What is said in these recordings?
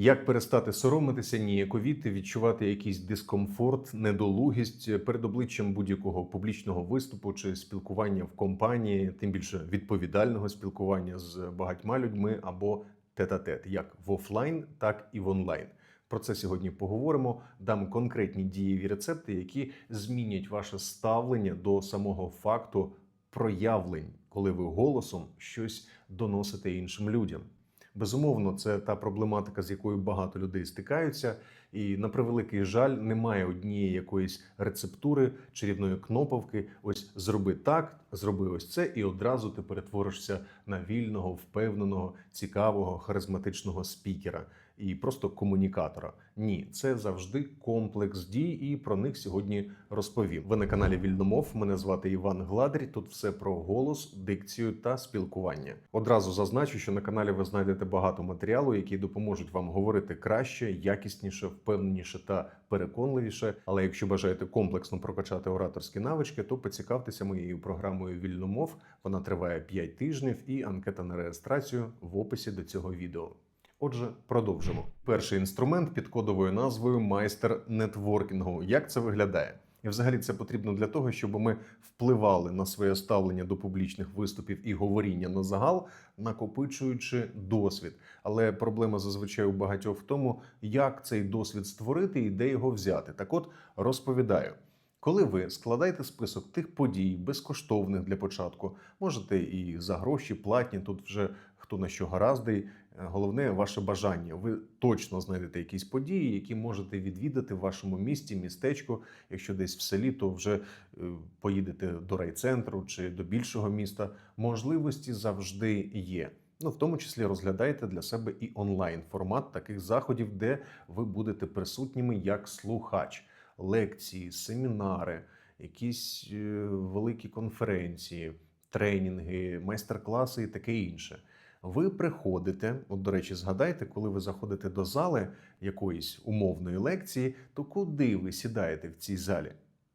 Як перестати соромитися, ніяковіти, відчувати якийсь дискомфорт, недолугість перед обличчям будь-якого публічного виступу чи спілкування в компанії, тим більше відповідального спілкування з багатьма людьми або тет-а-тет, як в офлайн, так і в онлайн. Про це сьогодні поговоримо. Дам конкретні дієві рецепти, які змінять ваше ставлення до самого факту проявлень, коли ви голосом щось доносите іншим людям. Безумовно, це та проблематика, з якою багато людей стикаються, і на превеликий жаль, немає однієї якоїсь рецептури, чарівної кноповки. Ось зроби так, зроби ось це, і одразу ти перетворишся на вільного, впевненого, цікавого, харизматичного спікера і просто комунікатора. Ні, це завжди комплекс дій, і про них сьогодні розповім. Ви на каналі Вільномов. Мене звати Іван Гладрі. Тут все про голос, дикцію та спілкування. Одразу зазначу, що на каналі ви знайдете багато матеріалу, які допоможуть вам говорити краще, якісніше, впевненіше та переконливіше. Але якщо бажаєте комплексно прокачати ораторські навички, то поцікавтеся моєю програмою Вільномов. Вона триває 5 тижнів, і анкета на реєстрацію в описі до цього відео. Отже, продовжимо. Перший інструмент під кодовою назвою майстер нетворкінгу. Як це виглядає? І взагалі це потрібно для того, щоб ми впливали на своє ставлення до публічних виступів і говоріння на загал, накопичуючи досвід. Але проблема зазвичай у багатьох в тому, як цей досвід створити і де його взяти. Так от розповідаю. Коли ви складаєте список тих подій, безкоштовних для початку, можете і за гроші платні, тут вже хто на що гараздий. Головне ваше бажання. Ви точно знайдете якісь події, які можете відвідати в вашому місті, містечку. Якщо десь в селі, то вже е, поїдете до райцентру чи до більшого міста. Можливості завжди є. Ну, в тому числі розглядайте для себе і онлайн формат таких заходів, де ви будете присутніми як слухач, лекції, семінари, якісь е, великі конференції, тренінги, майстер-класи і таке інше. Ви приходите, от до речі, згадайте, коли ви заходите до зали якоїсь умовної лекції, то куди ви сідаєте в цій залі?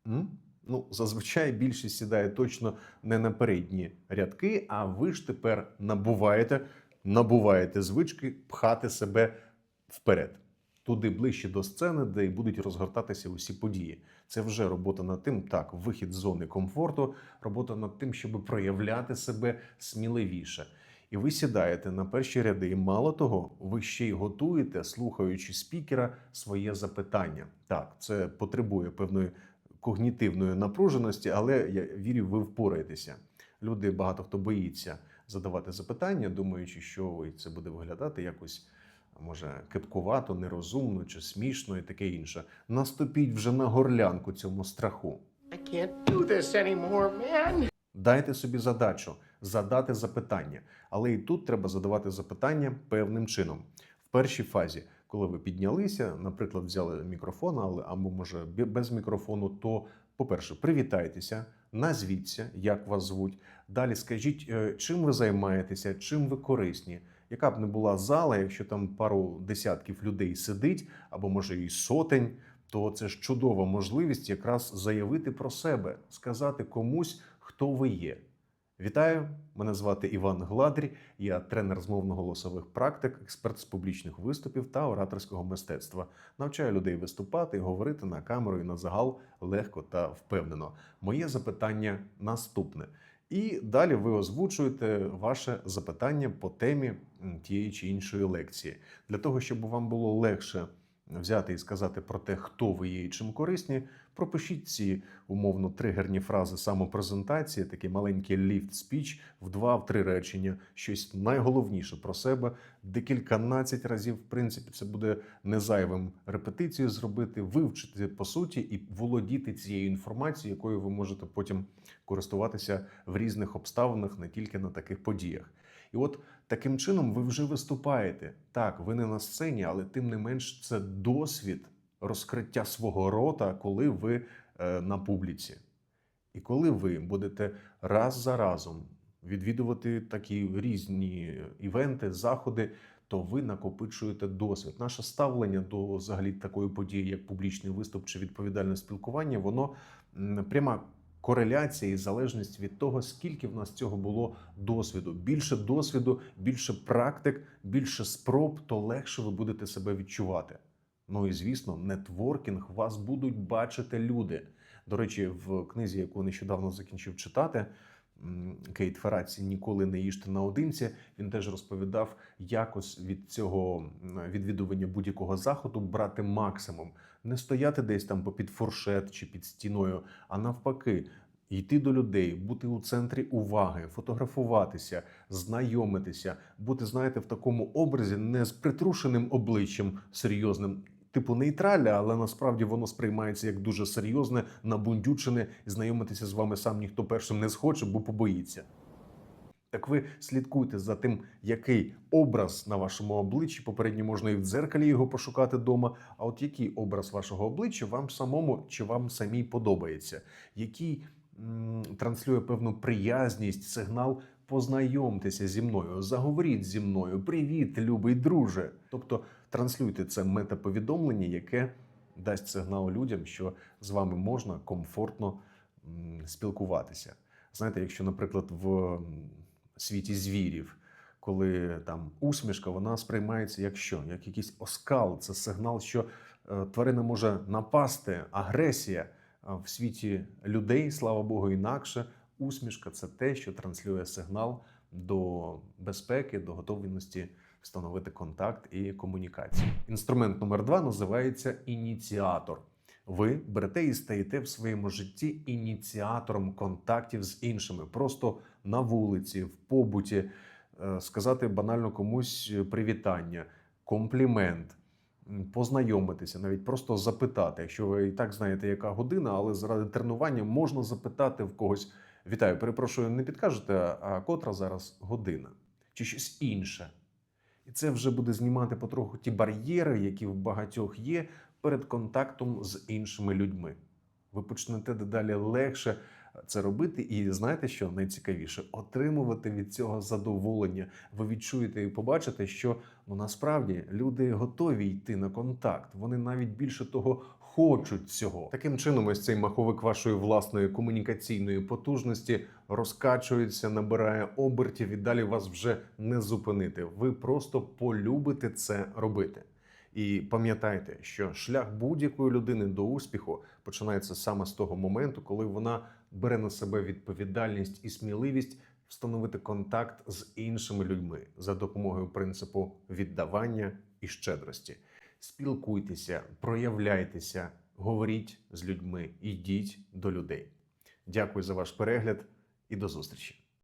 М? Ну, зазвичай більшість сідає точно не на передні рядки, а ви ж тепер набуваєте, набуваєте звички пхати себе вперед. Туди ближче до сцени, де і будуть розгортатися усі події. Це вже робота над тим, так, вихід з зони комфорту, робота над тим, щоб проявляти себе сміливіше. І ви сідаєте на перші ряди, і мало того, ви ще й готуєте, слухаючи спікера, своє запитання. Так, це потребує певної когнітивної напруженості, але я вірю, ви впораєтеся. Люди багато хто боїться задавати запитання, думаючи, що це буде виглядати якось. Може, кепкувато, нерозумно чи смішно і таке інше. Наступіть вже на горлянку цьому страху. I can't do this anymore, man. Дайте собі задачу задати запитання. Але і тут треба задавати запитання певним чином. В першій фазі, коли ви піднялися, наприклад, взяли мікрофон, але або може бе- без мікрофону, то, по-перше, привітайтеся, назвіться, як вас звуть. Далі скажіть, е, чим ви займаєтеся, чим ви корисні. Яка б не була зала, якщо там пару десятків людей сидить, або може і сотень, то це ж чудова можливість якраз заявити про себе, сказати комусь, хто ви є. Вітаю! Мене звати Іван Гладрі. Я тренер змовно-голосових практик, експерт з публічних виступів та ораторського мистецтва. Навчаю людей виступати і говорити на камеру і на загал легко та впевнено. Моє запитання наступне. І далі ви озвучуєте ваше запитання по темі тієї чи іншої лекції для того, щоб вам було легше взяти і сказати про те, хто ви є і чим корисні. Пропишіть ці умовно тригерні фрази самопрезентації, такий маленький ліфт спіч в два-три речення, щось найголовніше про себе. Декільканадцять разів, в принципі, це буде незайвим репетицію зробити, вивчити по суті і володіти цією інформацією, якою ви можете потім користуватися в різних обставинах, не тільки на таких подіях. І от таким чином ви вже виступаєте. Так, ви не на сцені, але тим не менш це досвід розкриття свого рота, коли ви е, на публіці. І коли ви будете раз за разом відвідувати такі різні івенти, заходи, то ви накопичуєте досвід. Наше ставлення до взагалі такої події, як публічний виступ чи відповідальне спілкування, воно пряма кореляція і залежність від того, скільки в нас цього було досвіду. Більше досвіду, більше практик, більше спроб, то легше ви будете себе відчувати. Ну і звісно, нетворкінг вас будуть бачити люди. До речі, в книзі, яку нещодавно закінчив читати, Кейт Фераці ніколи не їжте наодинці. Він теж розповідав, якось від цього відвідування будь-якого заходу брати максимум, не стояти десь там попід фуршет чи під стіною, а навпаки. Йти до людей, бути у центрі уваги, фотографуватися, знайомитися, бути, знаєте, в такому образі не з притрушеним обличчям серйозним, типу нейтральне, але насправді воно сприймається як дуже серйозне, набундючене, знайомитися з вами сам ніхто першим не схоче, бо побоїться. Так ви слідкуйте за тим, який образ на вашому обличчі. Попередньо можна і в дзеркалі його пошукати вдома. А от який образ вашого обличчя вам самому чи вам самій подобається, який м, транслює певну приязність, сигнал. Познайомтеся зі мною, заговоріть зі мною. Привіт, любий друже. Тобто транслюйте це метаповідомлення, яке дасть сигнал людям, що з вами можна комфортно спілкуватися. Знаєте, якщо, наприклад, в світі звірів, коли там усмішка, вона сприймається як що? Як якийсь оскал, це сигнал, що е, тварина може напасти, агресія. В світі людей, слава Богу, інакше. Усмішка це те, що транслює сигнал до безпеки, до готовності встановити контакт і комунікацію. Інструмент номер два називається ініціатор. Ви берете і стаєте в своєму житті ініціатором контактів з іншими, просто на вулиці, в побуті, е, сказати банально комусь привітання, комплімент, познайомитися, навіть просто запитати. Якщо ви і так знаєте, яка година, але заради тренування можна запитати в когось. Вітаю, перепрошую, не підкажете, а котра зараз година чи щось інше. І це вже буде знімати потроху ті бар'єри, які в багатьох є перед контактом з іншими людьми. Ви почнете дедалі легше це робити, і знаєте, що найцікавіше отримувати від цього задоволення. Ви відчуєте і побачите, що ну насправді люди готові йти на контакт. Вони навіть більше того хочуть цього. Таким чином, ось цей маховик вашої власної комунікаційної потужності розкачується, набирає обертів, і далі вас вже не зупинити. Ви просто полюбите це робити. І пам'ятайте, що шлях будь-якої людини до успіху починається саме з того моменту, коли вона бере на себе відповідальність і сміливість встановити контакт з іншими людьми за допомогою принципу віддавання і щедрості. Спілкуйтеся, проявляйтеся, говоріть з людьми, йдіть до людей. Дякую за ваш перегляд і до зустрічі.